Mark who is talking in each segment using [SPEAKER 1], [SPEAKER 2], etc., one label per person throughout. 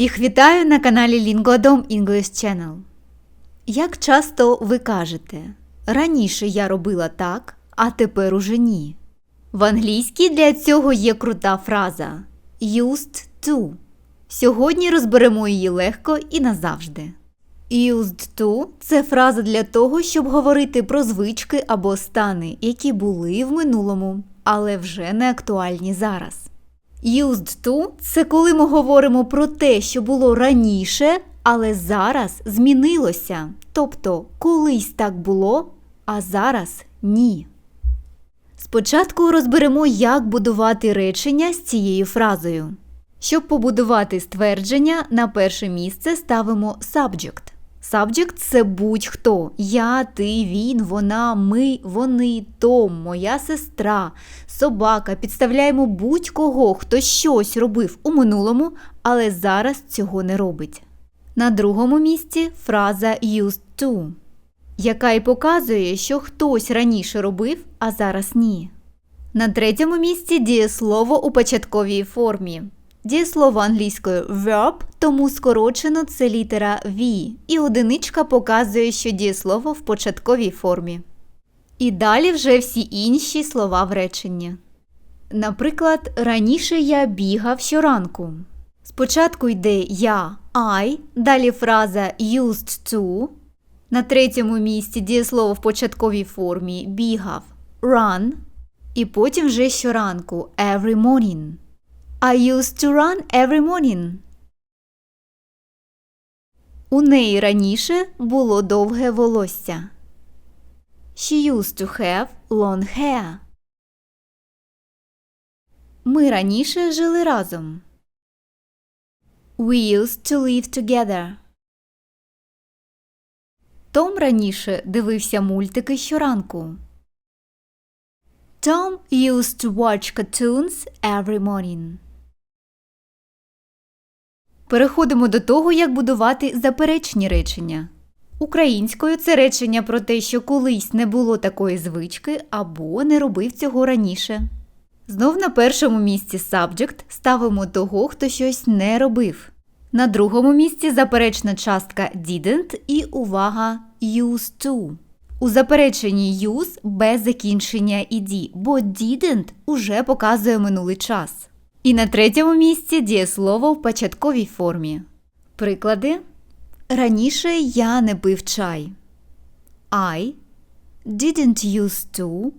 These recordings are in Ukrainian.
[SPEAKER 1] Всіх вітаю на каналі Lingodom English Channel. Як часто ви кажете, раніше я робила так, а тепер уже ні. В англійській для цього є крута фраза used to. Сьогодні розберемо її легко і назавжди. Used to – це фраза для того, щоб говорити про звички або стани, які були в минулому, але вже не актуальні зараз. Used to – це коли ми говоримо про те, що було раніше, але зараз змінилося. Тобто колись так було, а зараз ні. Спочатку розберемо, як будувати речення з цією фразою. Щоб побудувати ствердження, на перше місце ставимо subject. Subject – це будь-хто. Я, ти, він, вона, ми, вони, Том, моя сестра, собака. Підставляємо будь-кого, хто щось робив у минулому, але зараз цього не робить. На другому місці фраза used to, яка й показує, що хтось раніше робив, а зараз ні. На третьому місці дієслово у початковій формі. Дієслово англійською verb, тому скорочено це літера V, і одиничка показує, що дієслово в початковій формі. І далі вже всі інші слова в реченні. Наприклад, раніше я бігав щоранку. Спочатку йде я I, далі фраза used to. На третьому місці дієслово в початковій формі бігав run. І потім вже щоранку every morning. I used to run every morning. У неї раніше було довге волосся. She used to have long hair. Ми раніше жили разом. We used to live together. Том раніше дивився мультики щоранку. Tom used to watch cartoons every morning. Переходимо до того, як будувати заперечні речення. Українською це речення про те, що колись не було такої звички або не робив цього раніше. Знов на першому місці subject ставимо того, хто щось не робив. На другому місці заперечна частка didn't і увага used to. У запереченні use без закінчення «ed», бо didn't уже показує минулий час. І на третьому місці дієслово в початковій формі. Приклади. Раніше я не пив чай. I didn't used to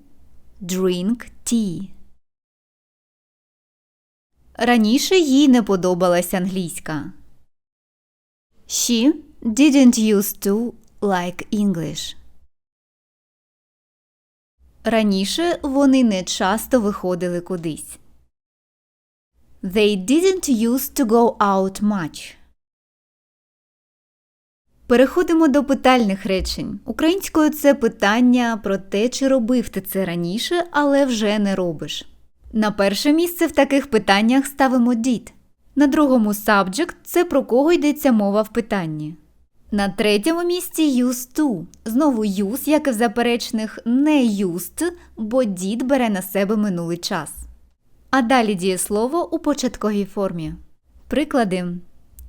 [SPEAKER 1] drink tea. Раніше їй не подобалась англійська. She didn't used to like English. Раніше вони не часто виходили кудись. They didn't used to go out much. Переходимо до питальних речень. Українською це питання про те, чи робив ти це раніше, але вже не робиш. На перше місце в таких питаннях ставимо did. На другому subject – це про кого йдеться мова в питанні. На третьому місці used to. Знову use, як і в заперечних, не used, бо did бере на себе минулий час. А далі дієслово у початковій формі. Приклади.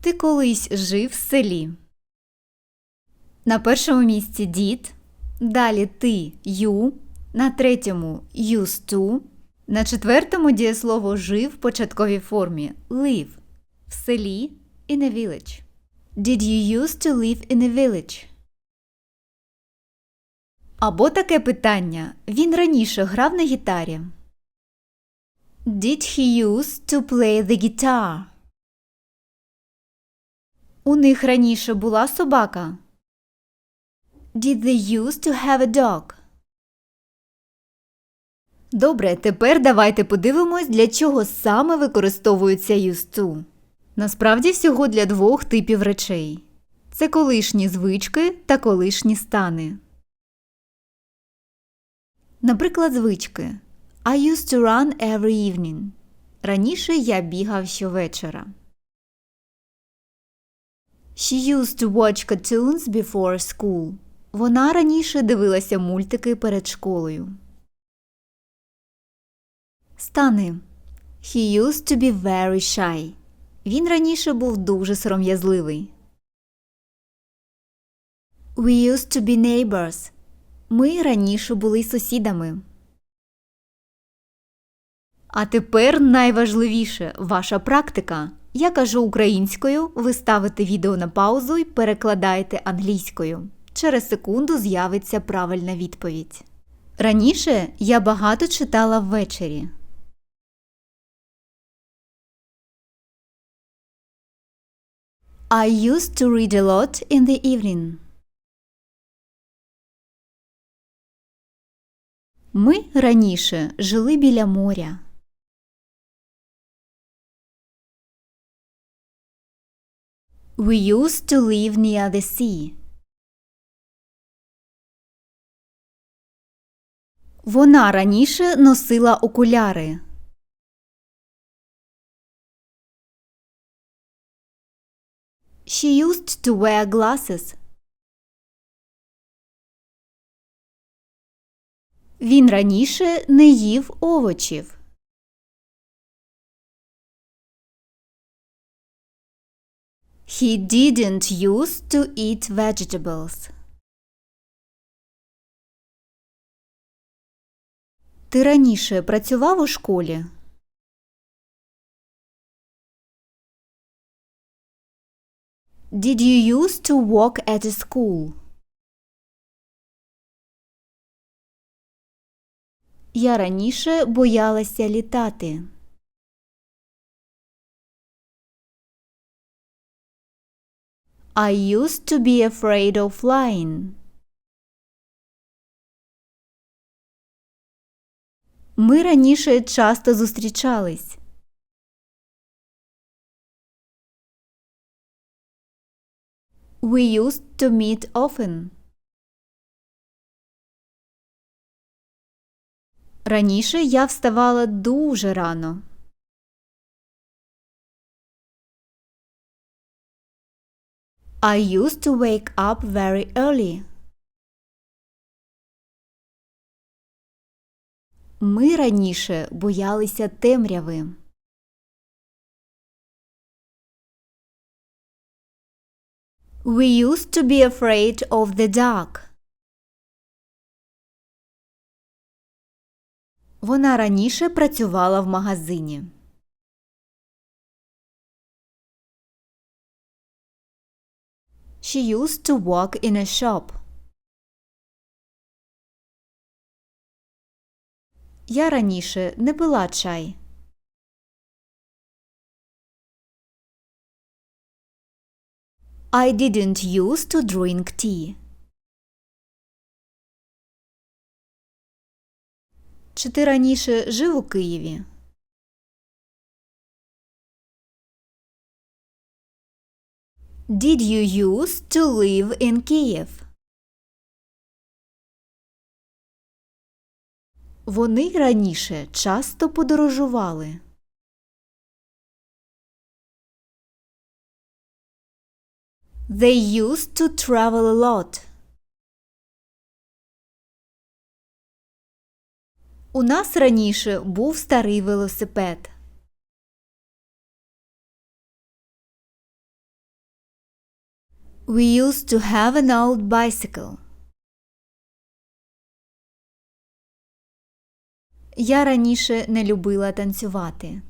[SPEAKER 1] Ти колись жив в селі. На першому місці did. Далі ти you. На третьому used to. На четвертому дієслово жив в початковій формі live. В селі in a village. Did you used to live in a village? Або таке питання. Він раніше грав на гітарі. Did he used to play the guitar? У них раніше була собака. Did they used to have a dog? Добре, тепер давайте подивимось, для чого саме використовується used to. Насправді всього для двох типів речей. Це колишні звички та колишні стани. Наприклад, звички. I used to run every evening. Раніше я бігав щовечора. She used to watch cartoons before school. Вона раніше дивилася мультики перед школою. Стани. He used to be very shy. Він раніше був дуже сором'язливий. We used to be neighbors. Ми раніше були сусідами. А тепер найважливіше ваша практика. Я кажу українською, ви ставите відео на паузу і перекладаєте англійською. Через секунду з'явиться правильна відповідь. Раніше я багато читала ввечері. I used to read a lot in the evening. Ми раніше жили біля моря. We used to live near the sea. Вона раніше носила окуляри. She used to wear glasses. Він раніше не їв овочів. He didn't used to eat vegetables. Ти раніше працював у школі? Did you used to work at a school? Я раніше боялася літати. I used to be afraid of flying. Ми раніше часто зустрічались. We used to meet often. Раніше я вставала дуже рано. I used to wake up very early. Ми раніше боялися темряви. We used to be afraid of the dark. Вона раніше працювала в магазині. She used to work in a shop. Я раніше не пила чай. I didn't used to drink tea. Чи ти раніше жив у Києві? Did you used to live in Kyiv? Вони раніше часто подорожували. They used to travel a lot. У нас раніше був старий велосипед. We used to have an old bicycle. Я раніше не любила танцювати.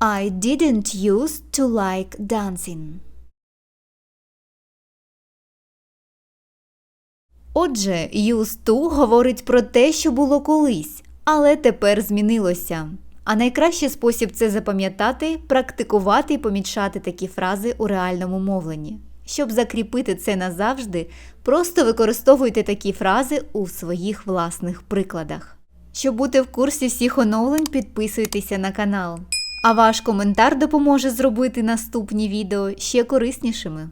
[SPEAKER 1] I didn't used to like dancing. Отже, used to говорить про те, що було колись, але тепер змінилося. А найкращий спосіб це запам'ятати, практикувати і помічати такі фрази у реальному мовленні. Щоб закріпити це назавжди, просто використовуйте такі фрази у своїх власних прикладах. Щоб бути в курсі всіх оновлень, підписуйтеся на канал. А ваш коментар допоможе зробити наступні відео ще кориснішими.